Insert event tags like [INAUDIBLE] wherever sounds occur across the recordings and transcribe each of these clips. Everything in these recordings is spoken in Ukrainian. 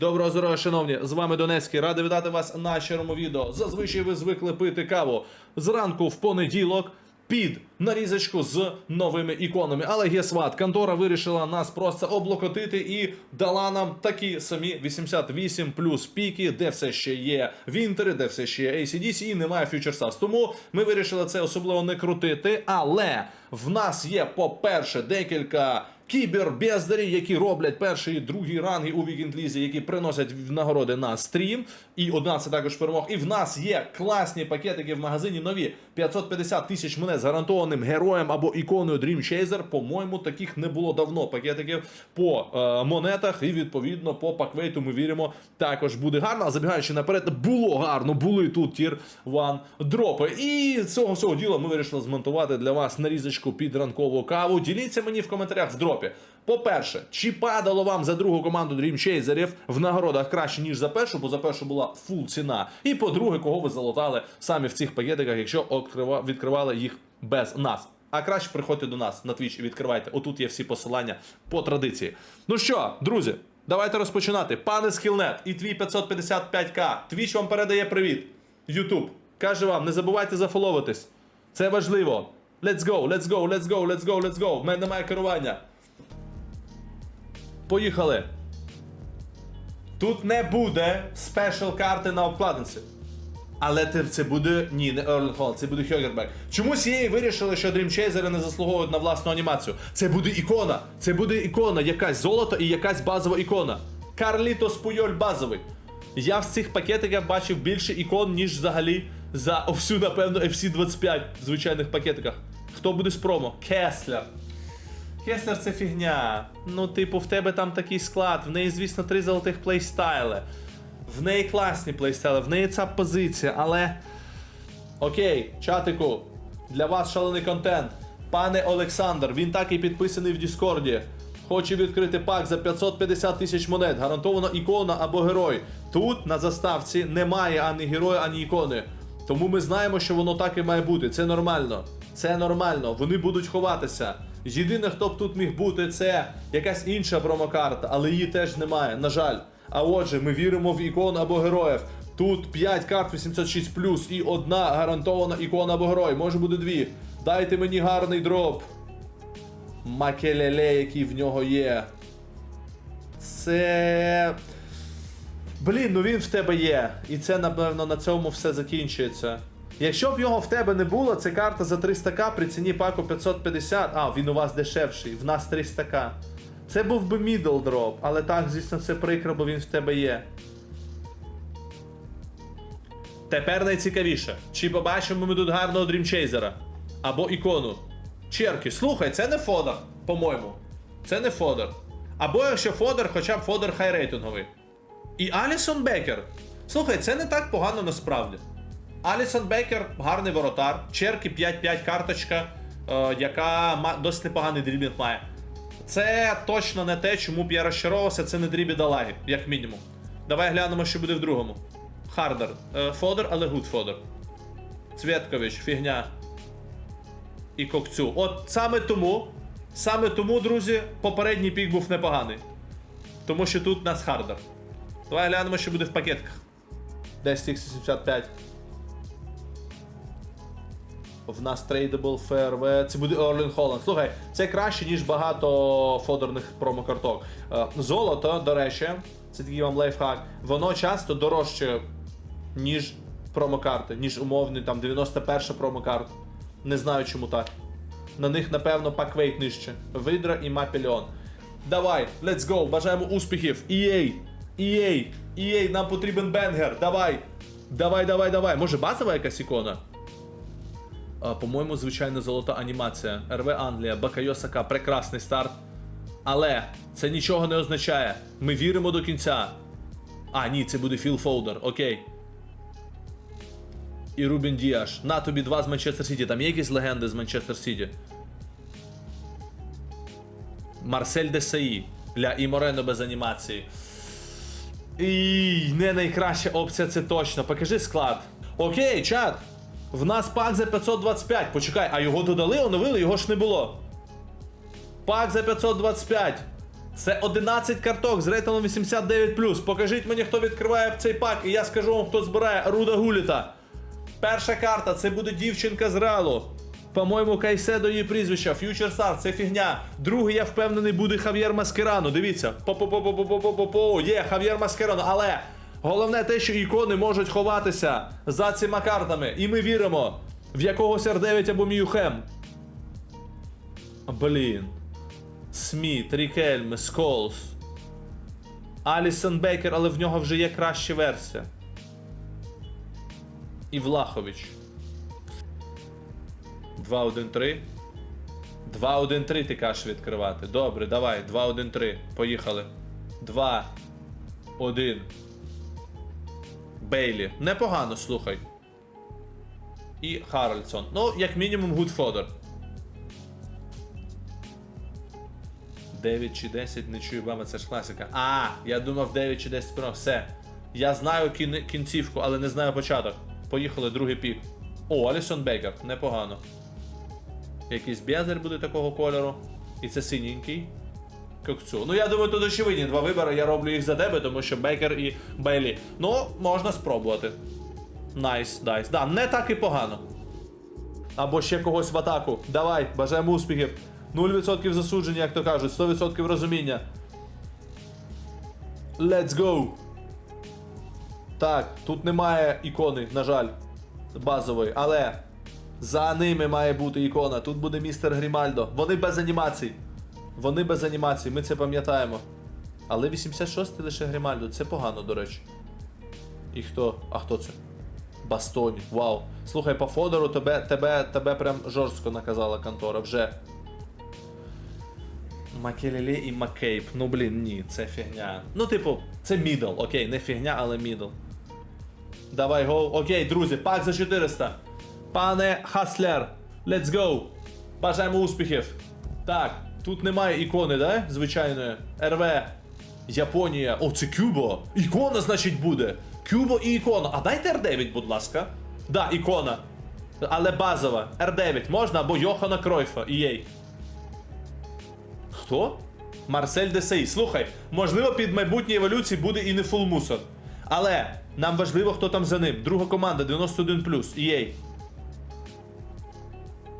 Доброго здоров'я, шановні! З вами Донецький. Радий вітати вас на щирому відео. Зазвичай ви звикли пити каву зранку в понеділок під нарізочку з новими іконами. Але гесват, контора вирішила нас просто облокотити і дала нам такі самі 88 плюс піки, де все ще є Вінтери, де все ще є ACDC і немає Stars. Тому ми вирішили це особливо не крутити. Але в нас є, по-перше, декілька кібербездарі, які роблять перший і другий ранги у вікенд-лізі, які приносять нагороди на стрім. І одна це також перемог. І в нас є класні пакетики в магазині нові 550 тисяч мене з гарантованим героєм або іконою Dream Chaser. По-моєму, таких не було давно. Пакетиків по е, монетах і відповідно по паквейту ми віримо, також буде гарно. А забігаючи наперед, було гарно, були тут тір ван дропи. І цього всього діла ми вирішили змонтувати для вас нарізочку під ранкову каву. Діліться мені в коментарях в дропі. По-перше, чи падало вам за другу команду Dream Chaserів в нагородах краще, ніж за першу, бо за першу була фул ціна. І по-друге, кого ви залутали самі в цих пакетиках, якщо відкривали їх без нас. А краще приходьте до нас на Twitch і відкривайте. Отут є всі посилання по традиції. Ну що, друзі, давайте розпочинати. Пане Скілнет і твій 555к. Твіч вам передає привіт. Ютуб каже вам, не забувайте зафоловитись. Це важливо. Let's go, let's go, let's go, let's go, let's go. В мене немає керування. Поїхали. Тут не буде спешл карти на обкладинці. Але це буде. Ні, не Ерлен Холланд, це буде Хьогербек. Чомусь її вирішили, що Chaser не заслуговують на власну анімацію. Це буде ікона. Це буде ікона, якась золото і якась базова ікона. Карлітос Пуйоль базовий. Я в цих пакетиках бачив більше ікон, ніж взагалі за всю, напевно, FC25 в звичайних пакетиках. Хто буде з промо? Кеслер. Кеслер це фігня. Ну, типу, в тебе там такий склад, в неї, звісно, три золотих плейстайли. В неї класні плейстайли, в неї ця позиція, але. Окей, чатику, для вас шалений контент. Пане Олександр, він так і підписаний в Діскорді. Хоче відкрити пак за 550 тисяч монет, гарантовано ікона або герой. Тут на заставці немає ані героя, ані ікони. Тому ми знаємо, що воно так і має бути. Це нормально. Це нормально. Вони будуть ховатися. Єдине, хто б тут міг бути, це якась інша промокарта, але її теж немає, на жаль. А отже, ми віримо в ікон або героїв. Тут 5 карт 806 і одна гарантована ікона або герой. Може буде дві. Дайте мені гарний дроп. Макелеле, який в нього є. Це. Блін, ну він в тебе є. І це, напевно, на цьому все закінчується. Якщо б його в тебе не було, це карта за 300к при ціні паку 550. А, він у вас дешевший, в нас 300к. Це був би мідл дроп, але так, звісно, це прикро, бо він в тебе є. Тепер найцікавіше. Чи побачимо ми тут гарного дрімчейзера? Або ікону. Черки, слухай, це не фодер, по-моєму. Це не фодер. Або якщо фодер, хоча б фодер хайрейтинговий. І Алісон Бекер. Слухай, це не так погано насправді. Алісон Бекер гарний воротар, черки 5-5 карточка, е, яка досить непоганий дрібінг має. Це точно не те, чому б я розчаровувався, це не дрібі Далагі, як мінімум. Давай глянемо, що буде в другому. Хардер. Е, Фодер, але гуд Фодер. Цвєткович, фігня. І Кокцю. От саме тому, саме тому, друзі, попередній пік був непоганий. Тому що тут нас Хардер. Давай глянемо, що буде в пакетках. 10x75. В нас трейдабл ферве. Це буде Орлін Холланд. Слухай, це краще, ніж багато фодерних промокарток. Е, Золото, до речі, це такий вам лайфхак. Воно часто дорожче, ніж промокарти, ніж умовний там 91 промокарта. Не знаю, чому так. На них, напевно, паквейт нижче. Видра і Мапільон. Давай, let's go, бажаємо успіхів. EA, EA, EA, нам потрібен бенгер. Давай. Давай, давай, давай. Може базова якась ікона? По-моєму, звичайно, золота анімація. РВ Англія, Бакайосака, прекрасний старт. Але це нічого не означає. Ми віримо до кінця. А, ні, це буде Філ Фолдер, окей. І Рубін Діаш. На тобі два з Манчестер Сіті. Там є якісь легенди з Манчестер Сіті. Марсель Десаї. Ля і Морено без анімації. І не найкраща опція, це точно. Покажи склад. Окей, чат. В нас пак за 525. Почекай, а його додали, оновили, його ж не було. Пак за 525. Це 11 карток з рейтингом 89+. Покажіть мені, хто відкриває цей пак, і я скажу вам, хто збирає Руда Гуліта. Перша карта це буде дівчинка з Реалу. По-моєму, Кайседо її прізвище. Фьючер Стар, це фігня. Другий, я впевнений, буде Хав'єр Маскерано. Дивіться. По-по-по-по-по-по-по. Є Хав'єр Маскерано. Але головне те, що ікони можуть ховатися за цими картами. І ми віримо в якогось R9 або Міюхем. Блін. Сміт, Рікельм, Сколс. Алісон Бейкер, але в нього вже є краща версія. І Влахович. 2-1-3. 2-1-3 ти кажеш відкривати. Добре, давай. 2-1-3. Поїхали. 2. 1. Бейлі. Непогано, слухай. І Харальдсон. Ну, як мінімум, гудфодер. 9 чи 10, не чую вами, це ж класика. А, я думав 9 чи 10 спинок. Все. Я знаю кін- кінцівку, але не знаю початок. Поїхали, другий пік. О, Алісон Бейкер, непогано. Якийсь безер буде такого кольору. І це синенький. Кокцю. Ну я думаю, тут очевидні два вибори. Я роблю їх за тебе, тому що Бейкер і Бейлі. Ну, можна спробувати. Найс, найс. Да, не так і погано. Або ще когось в атаку. Давай, бажаємо успіхів. 0% засудження, як то кажуть, 100% розуміння. Let's go. Так, тут немає ікони, на жаль, базової, але за ними має бути ікона. Тут буде містер Грімальдо. Вони без анімацій. Вони без анімацій, ми це пам'ятаємо. Але 86 лише Грімальдо, це погано, до речі. І хто? А хто це? Бастоні. Вау. Слухай, по Фодору тебе, тебе, тебе прям жорстко наказала контора вже. Макелеле і Маккейп. Ну блін, ні, це фігня. Ну, типу, це мідл, окей, не фігня, але мідл. Давай, го. Окей, друзі, пак за 400. Пане Хаслер, let's go. Бажаємо успіхів. Так, тут немає ікони, да? Звичайної. РВ. Японія. О, це Кюбо. Ікона, значить, буде. Кюбо і ікона. А дайте R9, будь ласка. Да, ікона. Але базова. R9 можна або Йохана Кройфа. EA. Хто? Марсель Десей. Слухай, можливо, під майбутні еволюції буде і не фулмусор. Але нам важливо, хто там за ним. Друга команда 91 EA.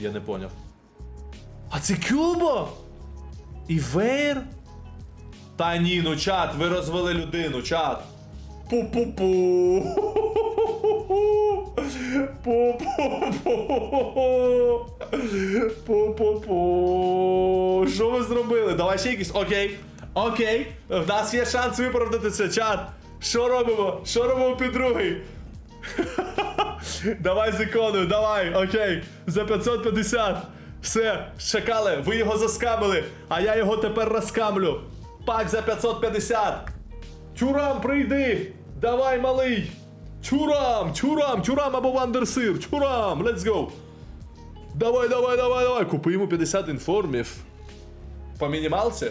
Я не поняв. А це Кюбо? І Вейр? Та ні, ну чат, ви розвели людину, чат. Пу-пу-пу. Пу-пу-пу. Пу-пу-пу. Що ви зробили? Давай ще якийсь. Окей. Окей. В нас є шанс виправдатися, чат. Що робимо? Що робимо під другий? Давай з іконою, давай, окей. За 550. Все, шакали, ви його заскамили, а я його тепер розкамлю. Пак за 550. Чурам, прийди! Давай, малий! Чурам, чурам, чурам або вандерсир, чурам, let's go! Давай, давай, давай, давай. Купи йому 50 інформів. По мінімалці?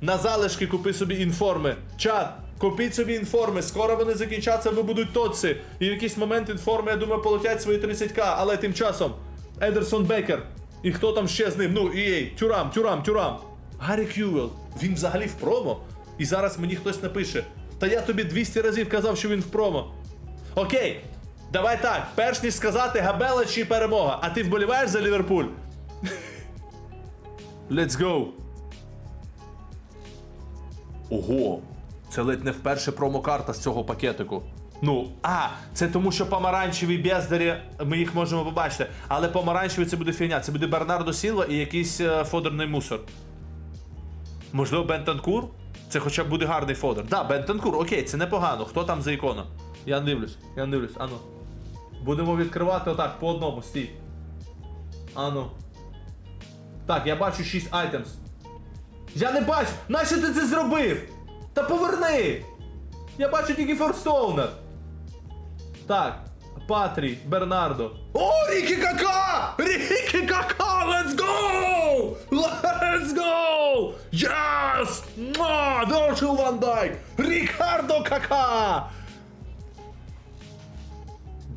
На залишки купи собі інформи. Чат, купіть собі інформи. Скоро вони закінчаться, ви будуть тоці. І в якийсь момент інформи, я думаю, полетять свої 30к, але тим часом. Едерсон Бекер. І хто там ще з ним? Ну, EA, тюрам, тюрам, тюрам. Гаррі Кювел. Він взагалі в промо. І зараз мені хтось напише. Та я тобі 200 разів казав, що він в промо. Окей, давай так. Перш ніж сказати Габела чи перемога. А ти вболіваєш за Ліверпуль? [LAUGHS] Let's go. Ого, це ледь не вперше промокарта з цього пакетику. Ну, а, це тому, що помаранчеві бездарі, ми їх можемо побачити. Але помаранчеві це буде фігня. Це буде Бернардо Сілва і якийсь е, фодерний мусор. Можливо, Бентанкур? Це хоча б буде гарний фодер. Да, Бентанкур, окей, це непогано. Хто там за ікона? Я не дивлюсь, я не дивлюсь, ану. Будемо відкривати отак по одному, стій. Ану. Так, я бачу 6 айтемс. Я не бачу! Нащо ти це зробив? Та поверни! Я бачу тільки Форстоунер. Так, Патрі, Бернардо. О, Рікі Кака! Рікі Кака! Let's go! Let's go! Yes! Virgil Van Dijk! Рікардо Кака!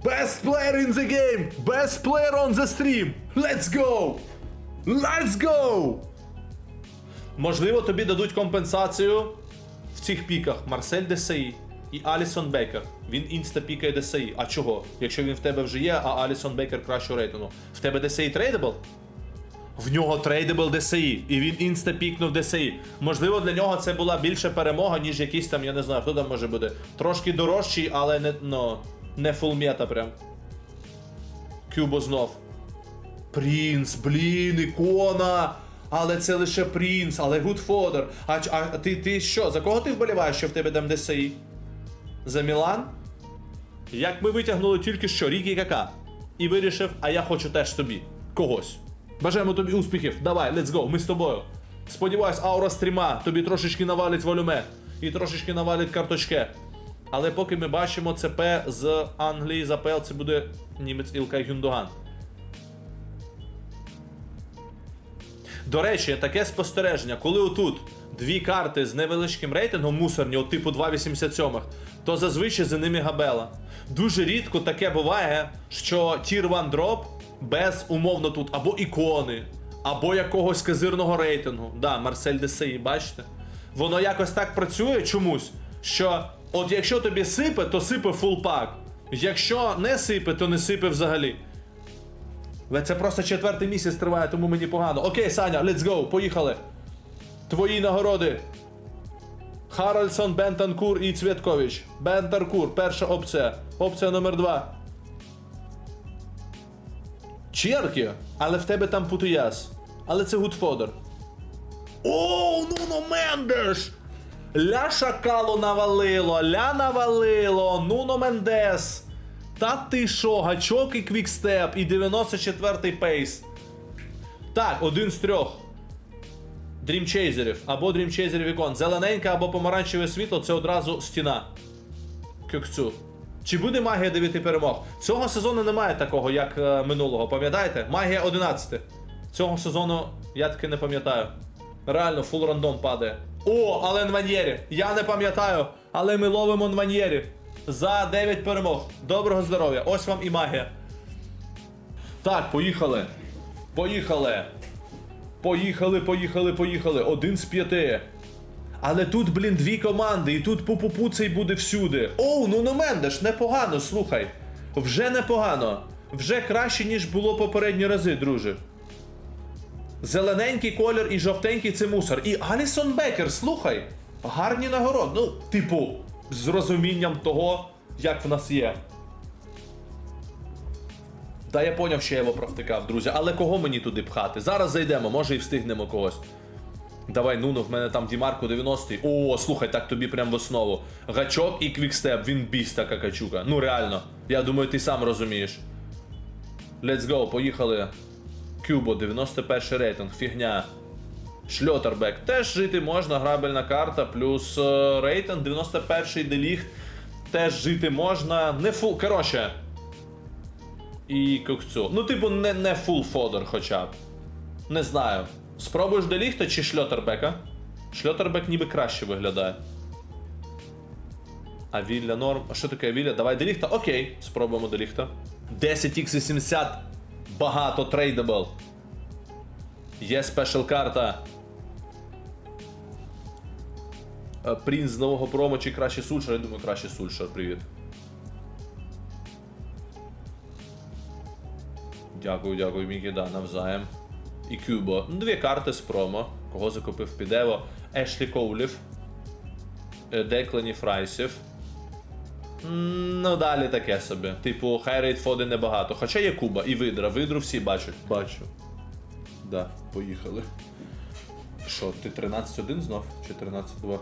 Best player in the game! Best player on the stream! Let's go! Let's go! Можливо, тобі дадуть компенсацію в цих піках Марсель ДСІ і Алісон Бейкер. Він інста пікає ДСІ. А чого? Якщо він в тебе вже є, а Алісон Бейкер кращого рейтингу. В тебе ДСІ трейдабл? В нього трейдабл ДСІ, і він інста пікнув ДСІ. Можливо, для нього це була більша перемога, ніж якийсь там, я не знаю, хто там може бути. Трошки дорожчий, але не, ну, не фулмета прям. Кюбо знов. Принц, блін, ікона. Але це лише принц, але гудфодер. А, а ти, ти що? За кого ти вболіваєш, що в тебе там ДСІ? За Мілан? Як ми витягнули тільки що Рікі Кака. І вирішив, а я хочу теж собі. Когось. Бажаємо тобі успіхів. Давай, let's go, ми з тобою. Сподіваюсь, аура стріма тобі трошечки навалить волюме і трошечки навалить карточке. Але поки ми бачимо ЦП з Англії за ПЛ, це буде німець Ілкай Гюндоган. До речі, таке спостереження, коли отут дві карти з невеличким рейтингом мусорні, от типу 2,87, то зазвичай за ними габела. Дуже рідко таке буває, що тір 1 дроп без умовно тут або ікони, або якогось казирного рейтингу. Да, Марсель Десеї, бачите? Воно якось так працює чомусь, що от якщо тобі сипе, то сипе фул пак. Якщо не сипе, то не сипе взагалі. Це просто четвертий місяць триває, тому мені погано. Окей, Саня, let's go, поїхали. Твої нагороди. Харальсон, Бентанкур і Цвяткович. Бентанкур, перша опція. Опція номер два. Черки, але в тебе там путуяс. Але це гудфодер. О, Нуно Мендеш! Ля шакалу навалило, ля навалило, Нуно Мендес. Та ти що, гачок і квікстеп, і 94-й пейс. Так, один з трьох. Дрімчейзерів або дрімчейзерів ікон. Зелененька або помаранчеве світло це одразу стіна. Кюкцю. Чи буде магія 9 перемог? Цього сезону немає такого, як е, минулого, пам'ятаєте? Магія 11. Цього сезону я таки не пам'ятаю. Реально, фул рандом падає. О, але Нваньєрі. Я не пам'ятаю, але ми ловимо Нваньєрі. За 9 перемог. Доброго здоров'я. Ось вам і магія. Так, поїхали. Поїхали. Поїхали, поїхали, поїхали. Один з п'яти. Але тут, блін, дві команди, і тут пу-пу-пу цей буде всюди. Оу, ну ну Мендеш, непогано, слухай. Вже непогано. Вже краще, ніж було попередні рази, друже. Зелененький колір і жовтенький це мусор. І Алісон Бекер, слухай. Гарні нагород. Ну, типу, з розумінням того, як в нас є. Та я поняв, що я його провтикав, друзі. Але кого мені туди пхати? Зараз зайдемо, може і встигнемо когось. Давай, Нуно, в мене там Дімарко 90-й. О, слухай, так тобі прям в основу. Гачок і квікстеп, він біс така качука. Ну реально. Я думаю, ти сам розумієш. Let's go, поїхали. Кюбо, 91 рейтинг, фігня. Шльотербек. Теж жити можна, грабельна карта, плюс е, рейтинг, 91-й деліхт. Теж жити можна. Не фул. Коротше. І кокцю. Ну, типу, не, не фул фодер хоча б. Не знаю. Спробуєш деліхта чи шльотербека? Шльотербек ніби краще виглядає. А Вілля норм. А що таке Вілля? Давай деліхта. Окей, спробуємо деліхта. 10x80. Багато трейдабл. Є спешл карта. Принц з нового промо чи краще Сульшер? Я думаю, краще Сульшер, привіт. Дякую, дякую, Мікі, да, навзаєм. І Кюбо. Ну, дві карти з промо. Кого закупив підево. Ешлі Коулів. Е, Деклані Фрайсів. Ну, далі таке собі. Типу, хайрейт фоди небагато. Хоча є Куба і Видра. Видру всі бачать. Бачу. Да, поїхали. Що, ти 13-1 знов? Чи 13-2?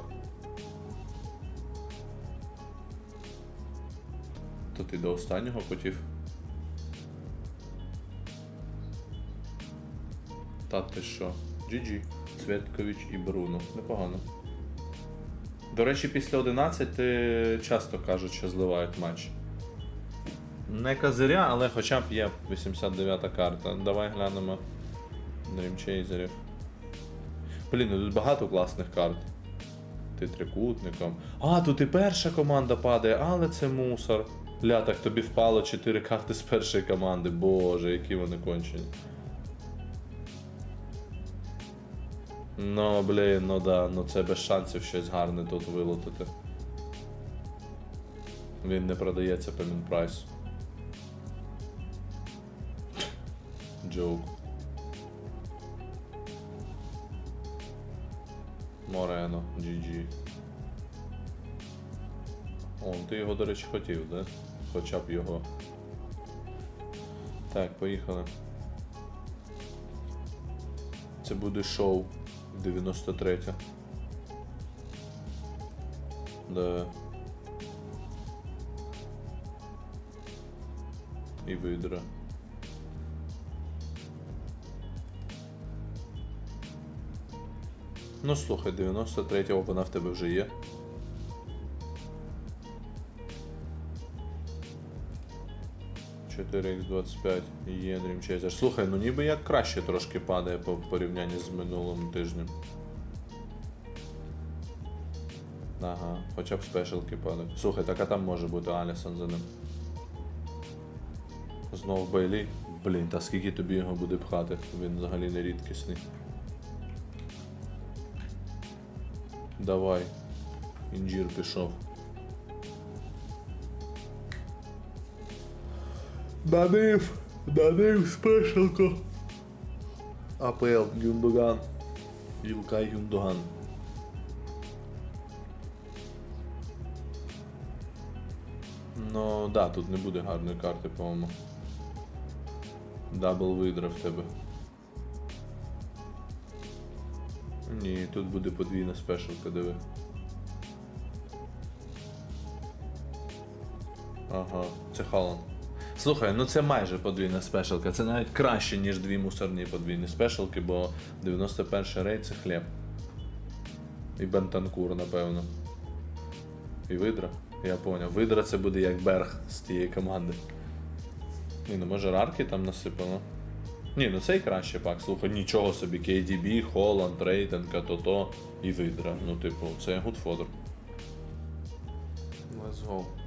То ти до останнього хотів? Та ти що? GG. Цветкович і Бруно. Непогано. До речі, після 11 часто кажуть, що зливають матч. Не козиря, але хоча б є 89 карта. Давай глянемо Дрімчейзерів. Блін, ну тут багато класних карт. Ти трикутником. А, тут і перша команда падає, але це мусор. Ля, так тобі впало 4 карти з першої команди. Боже, які вони кончені. Ну, блін, ну да, ну це без шансів щось гарне тут вилутати. Він не продається по мінпрайсу. Джоук. Морено, GG. О, ти його, до речі, хотів, да? Хоча б його. Так, поїхали. Це буде шоу 93. Да. І видра. Ну слухай, 93-го вона в тебе вже є. Чотири x 25 є Dream Chaser. Слухай, ну ніби як краще трошки падає по порівнянні з минулим тижнем. Ага, хоча б спешалки падають. Слухай, так а там може бути Алісон за ним. Знов Бейлі. Блін, та скільки тобі його буде пхати? Він взагалі не рідкісний. Давай. Інжір пішов. Данив! Данив спешалку. АПЛ Гюндоган. Юлкай Гюндоган. Ну, да, тут не буде гарної карти, по-моєму. Дабл видра в тебе. Ні, тут буде подвійна спешалка, диви. Ага, це Халан. Слухай, ну це майже подвійна спешалка. Це навіть краще, ніж дві мусорні подвійні спешалки, бо 91 рейд це хліб. І Бентанкур, напевно. І видра. Я поняв. Видра це буде як Берг з тієї команди. Ні, ну може рарки там насипано. Ні, ну цей краще пак. Слухай, нічого собі. KDB, Холланд, Рейтенка, Тото і Видра. Ну, типу, це fodder. Let's go.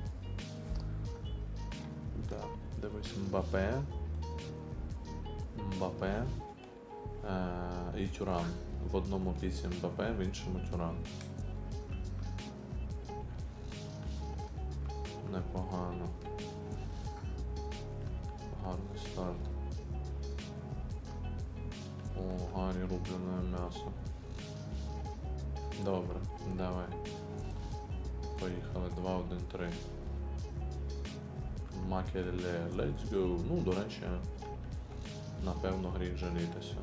Дивись, Мбапе. Мбапе. Е, і Тюран. В одному пісі Мбапе, в іншому Тюран. Непогано. Гарний старт. О, Гарі рублене м'ясо. Добре, давай. Поїхали 2, 1, 3. Макеле, let's go. Ну, до речі, напевно, гріх жалітися.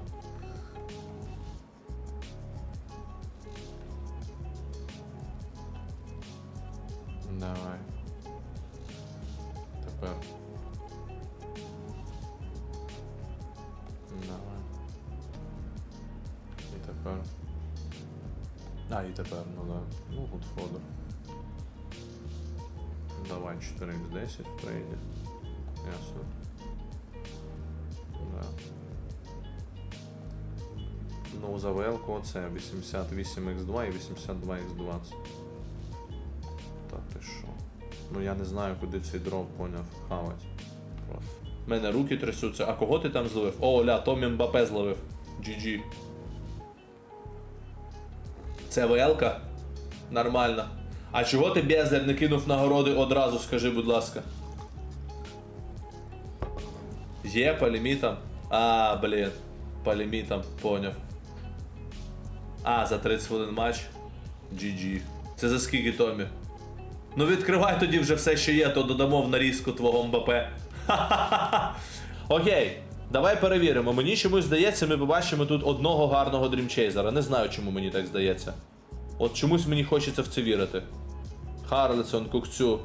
Давай. Тепер. Давай. І тепер. А, і тепер, ну да. Ну, гудфодер. Давай 4x10 в. Ясно. Да. Ну, за ВЛ це 88x2 і 82x20. Та ти що? Ну я не знаю, куди цей дроп поняв хавать. Просто. У мене руки трясуться. А кого ти там зловив? О, ля, Томі Мбапе зловив. GG. Це ВЛ-ка? Нормально. А чого ти Безер не кинув нагороди одразу, скажи, будь ласка. Є по лімітам? А, блін. По лімітам, поняв. А, за 30 хвилин матч. GG. Це за скільки Томі? Ну відкривай тоді вже все, що є, то додамо в нарізку твого Мбапе. Ха-ха-ха. [LAUGHS] Окей, давай перевіримо. Мені чомусь здається, ми побачимо тут одного гарного дрімчейзера. Не знаю, чому мені так здається. От чомусь мені хочеться в це вірити. Харлисон, Кукцю,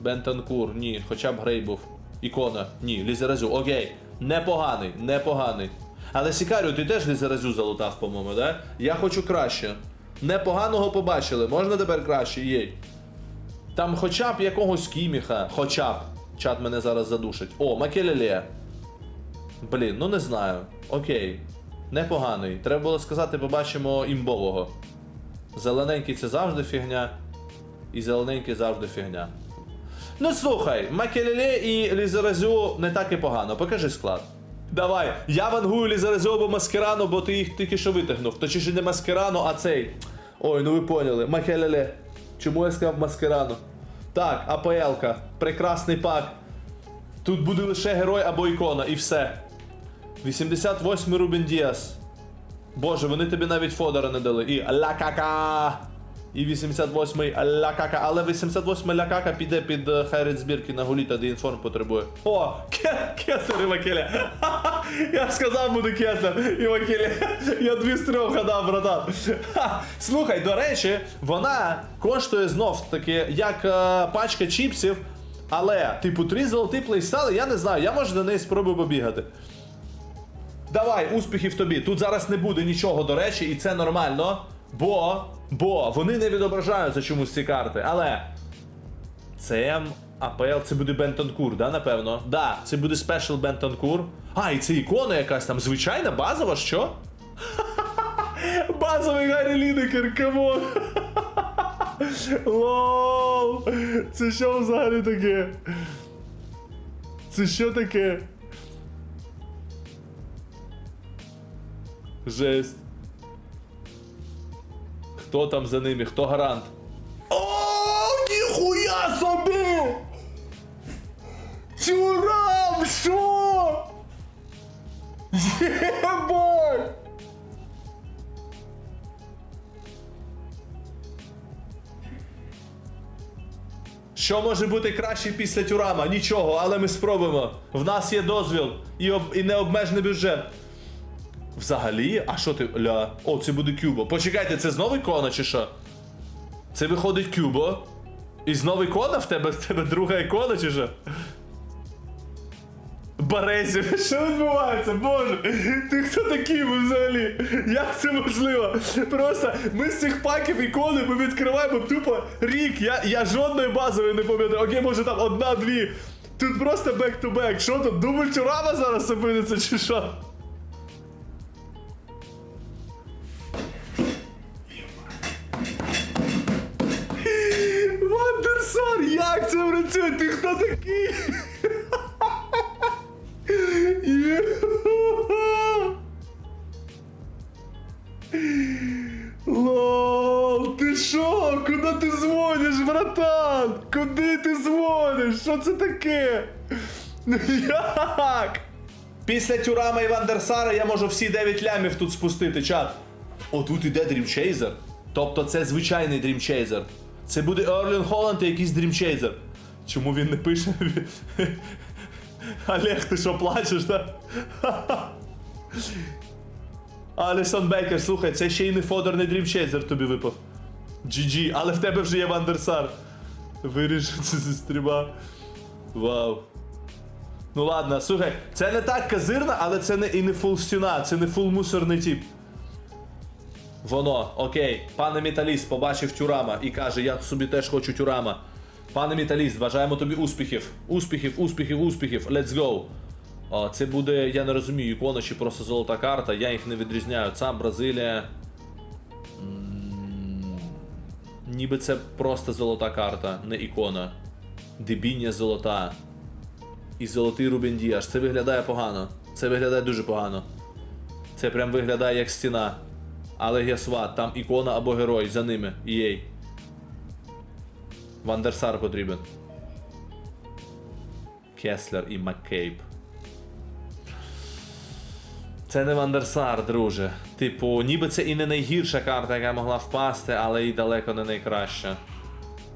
Бентанкур, ні, хоча б Грей був. Ікона, ні, Лізеразю, окей. Непоганий, непоганий. Але Сікарію, ти теж Лізеразю залутав, по-моєму, да? Я хочу краще. Непоганого побачили, можна тепер краще, єй. Там хоча б якогось кіміха, хоча б. Чат мене зараз задушить. О, Макелеле. Блін, ну не знаю. Окей. Непоганий. Треба було сказати, побачимо імбового. Зелененький це завжди фігня. І зелененький завжди фігня. Ну слухай, Макелеле і Лізеразю не так і погано. Покажи склад. Давай, я вангую Лізарезову Маскерану, бо ти їх тільки що витягнув. Точніше не Маскерану, а цей. Ой, ну ви поняли. Махелеле. Чому я сказав Маскерану? Так, АПЛ-ка. Прекрасний пак. Тут буде лише герой або ікона, і все. 88 Рубін Діас. Боже, вони тобі навіть Фодора не дали. І Лакака. І 88-й Лакака. Але 88-й Лакака піде під е, хайрейт збірки на Гуліта, де інформ потребує. О, Ке- Кесар і Макеля. Ха-ха, [LAUGHS] Я ж сказав, буде Кесар і Макеля. [LAUGHS] Я дві з трьох гадав, братан. [LAUGHS] Слухай, до речі, вона коштує знов таки як е, пачка чіпсів. Але, типу, три золоті плейстали, я не знаю, я може до неї спробую побігати. Давай, успіхів тобі. Тут зараз не буде нічого, до речі, і це нормально. Бо, бо вони не відображаються чомусь ці карти. Але це АПЛ, це буде Бентонкур, да, напевно? Да, це буде спешл Бентонкур. А, і це ікона якась там звичайна, базова, що? [LAUGHS] Базовий Гаррі Лінекер, камон! [LAUGHS] Лол! Це що взагалі таке? Це що таке? Жесть. Хто там за ними? Хто гарант? О, ніхуя собі! Чурам, що? Єбать! Що може бути краще після тюрама? Нічого, але ми спробуємо. В нас є дозвіл і, об... і необмежений бюджет. Взагалі, а що ти. Ля. О, це буде Кюбо. Почекайте, це знову ікона чи що? Це виходить Кюбо. І знову ікона в тебе? В тебе друга ікона чи що? Барезі, [LAUGHS] що відбувається? Боже, ти хто такий ви взагалі? Як це можливо? Просто ми з цих паків ікони ми відкриваємо тупо рік. Я, я жодної базової не пам'ятаю. Окей, може там одна-дві. Тут просто бек-ту-бек. Що тут? Дубль Тюрама зараз опиниться чи що? Вандерсар, як це працює? Ти хто такий? Лол, ти що? Куди ти дзвониш, братан? Куди ти дзвониш? Що це таке? Як? Після Тюрама і Вандерсара я можу всі 9 лямів тут спустити, чат. О, тут іде Дрімчейзер. Тобто це звичайний Дрімчейзер. Це буде Ерлін Холланд і якийсь Дрімчейзер. Чому він не пише? Олег, ти що плачеш, так? Алісон Бекер, слухай, це ще й не Фодор, не Дрімчейзер тобі випав. GG, але в тебе вже є Вандерсар. Вирішив це зі стріма. Вау. Ну ладно, слухай, це не так казирно, але це не і не фул стіна, це не фул мусорний тип. Воно, окей, пане металіст побачив тюрама і каже, я собі теж хочу тюрама. Пане металіст, бажаємо тобі успіхів. Успіхів, успіхів, успіхів. Let's go. О, це буде, я не розумію, ікона чи просто золота карта, я їх не відрізняю. Сам Бразилія. Ніби це просто золота карта, не ікона. Дебіння золота. І золотий Рубін Діаш. Це виглядає погано. Це виглядає дуже погано. Це прям виглядає як стіна. Але гесва, там ікона або герой за ними. Єй. Вандерсар потрібен. Кеслер і Маккейб. Це не Вандерсар, друже. Типу, ніби це і не найгірша карта, яка могла впасти, але і далеко не найкраща.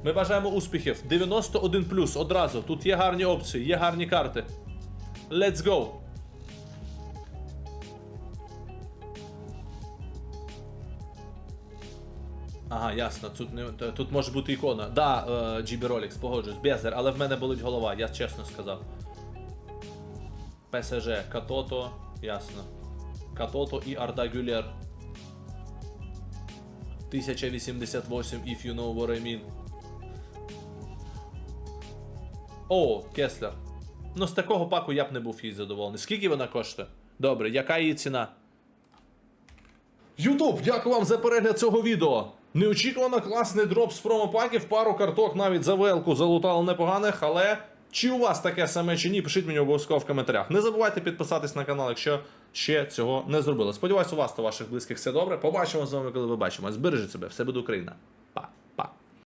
Ми бажаємо успіхів. 91 одразу. Тут є гарні опції, є гарні карти. Let's go! Ага, ясно. Тут не тут може бути ікона. Да, е, GB Rolex, погоджуюсь, Безер, але в мене болить голова, я чесно сказав. ПСЖ, Катото, ясно. Катото і Арда Гюлер. 1088, if you know what I mean. О, Кеслер. Ну, з такого паку я б не був їй задоволений. Скільки вона коштує? Добре, яка її ціна? Ютуб, дякую вам за перегляд цього відео. Неочікувано класний дроп з промопаків, пару карток навіть за велку залутали непоганих, але Чи у вас таке саме чи ні? Пишіть мені обов'язково в коментарях. Не забувайте підписатись на канал, якщо ще цього не зробили. Сподіваюсь, у вас та ваших близьких все добре. Побачимо з вами, коли побачимось. бачимо. Збережіть себе, все буде Україна.